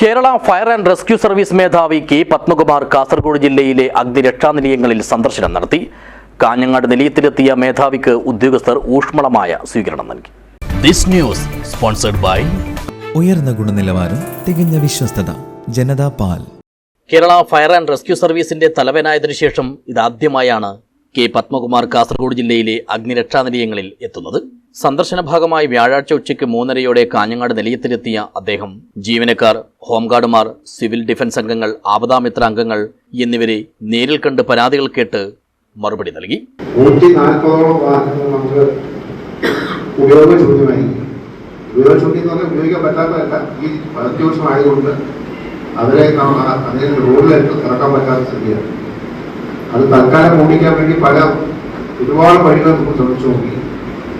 Kerala fire and rescue service മേധാവി K Padmakumar Kasaragod ജില്ലയിലെ അഗ്നിരക്ഷാ നിലയങ്ങളിൽ സന്ദർശനം നടത്തി. കാഞ്ഞങ്ങാട് നിലയത്തിലെത്തിയ മേധാവിക്ക് ഉദ്യോഗസ്ഥർ ഊഷ്മളമായ സ്വീകരണം നൽകി. This news sponsored by ഉയർന്ന ഗുണനിലവാരം തികഞ്ഞ വിശ്വസ്തത ജനതാ പാൽ. കേരള ഫയർ ആൻഡ് റെസ്ക്യൂ സർവീസിന്റെ തലവനായതിനു ശേഷം ഇതാദ്യമായാണ് കെ പത്മകുമാർ കാസർഗോഡ് ജില്ലയിലെ അഗ്നിരക്ഷാ നിലയങ്ങളിൽ എത്തുന്നത്. സന്ദർശന ഭാഗമായി വ്യാഴാഴ്ച ഉച്ചയ്ക്ക് മൂന്നരയോടെ കാഞ്ഞങ്ങാട് നിലയത്തിലെത്തിയ അദ്ദേഹം ജീവനക്കാർ ഹോംഗാർഡുമാർ സിവിൽ ഡിഫൻസ് അംഗങ്ങൾ ആപദാമിത്ര അംഗങ്ങൾ എന്നിവരെ നേരിൽ കണ്ട് പരാതികൾ കേട്ട് മറുപടി നൽകി. ഉപയോഗിക്കാൻ ഈ അവരെ റോഡിലേക്ക് അത് തൽക്കാലം ഓടിക്കാൻ വേണ്ടി പല ഒരുപാട് വഴികൾ നമുക്ക് ശ്രമിച്ചു നോക്കി.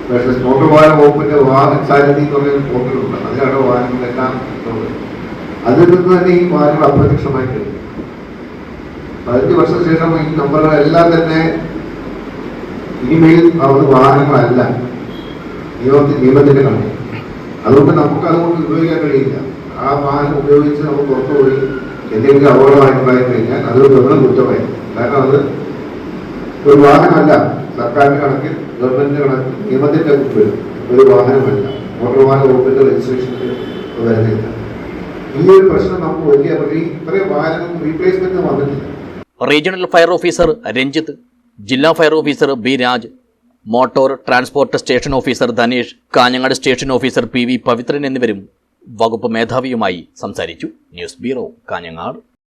പക്ഷേ സ്പോട്ട് വാഹന വകുപ്പിന്റെ വാഹന സാരഥി എന്ന് പറയുന്ന പോർട്ടലുണ്ട് അതിലാണ് വാഹനങ്ങളെല്ലാം. അതിൽ നിന്ന് തന്നെ ഈ വാഹനങ്ങൾ അപ്രത്യക്ഷമായി കഴിഞ്ഞു. പതിനഞ്ച് വർഷത്തിന് ശേഷം ഈ നമ്പറുകളെല്ലാം തന്നെ ഇനിമേൽ അവർ വാഹനങ്ങളല്ല നിയമത്തിൽ നിയമത്തിന്റെ കണക്ക് അതുകൊണ്ട് നമുക്ക് അതുകൊണ്ട് ഉപയോഗിക്കാൻ കഴിയില്ല. ആ വാഹനം ഉപയോഗിച്ച് നമ്മൾ പുറത്തു പോയി എന്തെങ്കിലും അപകടമായിട്ടുണ്ടായി കഴിഞ്ഞാൽ അതൊരു ഗവൺമെന്റ് കുറ്റമായി കാരണം അത് ഒരു വാഹനമല്ല. സർക്കാരിന്റെ കണക്കിൽ ഗവൺമെന്റിന്റെ കണക്കിൽ നിയമത്തിന്റെ വരും ഒരു വാഹനമല്ല. മോട്ടോർ വാഹന വകുപ്പിന്റെ രജിസ്ട്രേഷനിൽ വരുന്നില്ല ഈ ഒരു പ്രശ്നം നമുക്ക് വലിയ ഇത്രയും വാഹനങ്ങൾ റീപ്ലേസ്മെന്റ് വന്നിട്ടില്ല. റീജിയണൽ ഫയർ ഓഫീസർ രഞ്ജിത്ത് ജില്ലാ fire officer B Raj motor transport station officer Dhanesh Kanhangad station officer P V Pavithran എന്നിവരും വകുപ്പ് മേധാവിയുമായി സംസാരിച്ചു. News bureau Kanhangad.